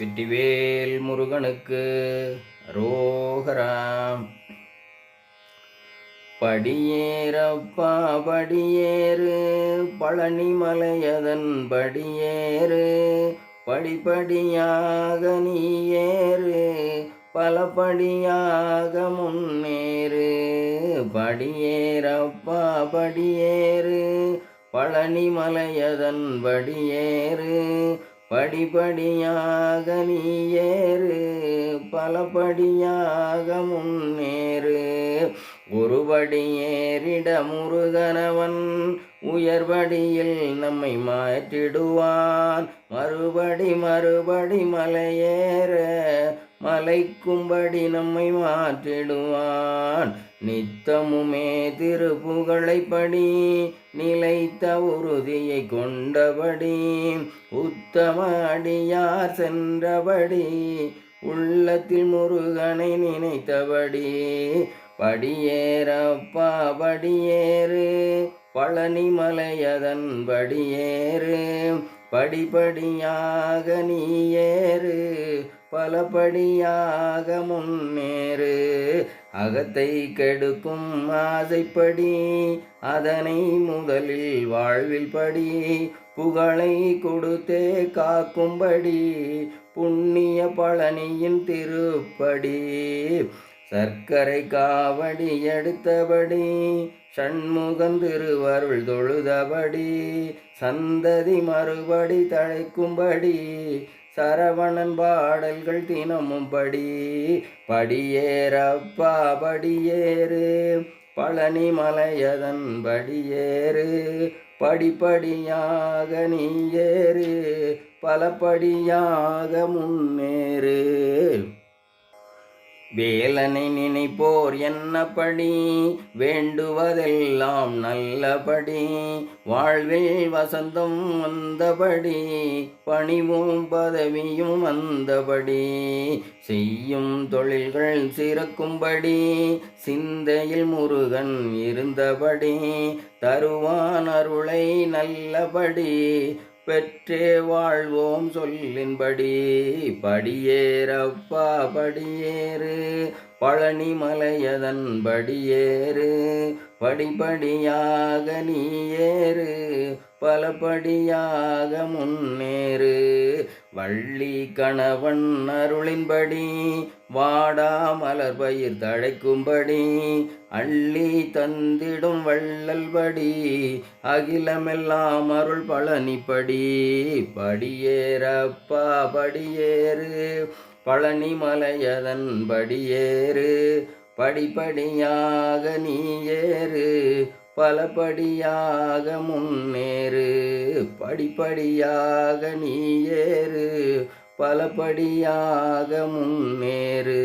வெற்றிவேல் முருகனுக்கு ரோகராம் படியேறப்பா படியேறு பழனிமலையதன் படியேறு படிப்படியாக நீ ஏறு பலபடியாக முன்னேறு. படியேறப்பா படியேறு பழனிமலையதன் படியேறு படிப்படியாக நீ ஏறு பலபடியாக முன்னே ஒருபடி முருகனவன் உயர்வடியில் நம்மை மாற்றிடுவான். மறுபடி மறுபடி மலையேற மலைக்கும்படி நம்மை மாற்றிடுவான். நித்தமுமே திருப்புகழைப்படி நிலைத்த உறுதியை கொண்டபடி உத்தம அடியார் சென்றபடி உள்ளத்தில் முருகனை நினைத்தபடி படியேறப்பா படியேறு. பழனி மலையதன் படியேறு. படிப்படியாக நீ ஏறு. பலபடியாக முன்னேறு. அகத்தை கெடுக்கும் ஆசைப்படி அதனை முதலில் வாழ்வில் படி. புகழை கொடுத்தே காக்கும்படி புண்ணிய பழனியின் திருப்படி. சர்க்கரை காவடி எடுத்தபடி சண்முகம் திருவருள் தொழுதபடி சந்ததி மறுபடி தழைக்கும்படி சரவணன் பாடல்கள் தினமும் படி படியேறப்பா படியேறு. பழனி மலையதன் படியேறு. படிப்படியாக நீ ஏறு பலபடியாக முன்னேறு. வேலனை நினைப்போர் என்னப்படி? வேண்டுவதெல்லாம் நல்லபடி. வாழ்வில் வசந்தம் வந்தபடி பணிவும் பதவியும் வந்தபடி. செய்யும் தொழில்கள் சிறக்கும்படி சிந்தையில் முருகன் இருந்தபடி. தருவான் அருளை நல்லபடி. பெற்றே வாழ்வோம் சொல்லின்படி படியேறப்பா படியேறு. பழனி மலையதன் படியேறு. படிப்படியாக நீ ஏறு பலபடியாக முன்னேறு. வள்ளி கணவன் அருளின்படி வாடா மலர் பயிர் தழைக்கும்படி அள்ளி தந்திடும் வள்ளல்படி அகிலமெல்லாம் அருள் பழனிப்படி. படியேறப்பா படியேறு பழனி மலையதன் படியேறு படிப்படியாக நீ ஏறு பலபடியாக முன்னேறு. படிப்படியாக நீ ஏறு பலபடியாக முன்னேறு.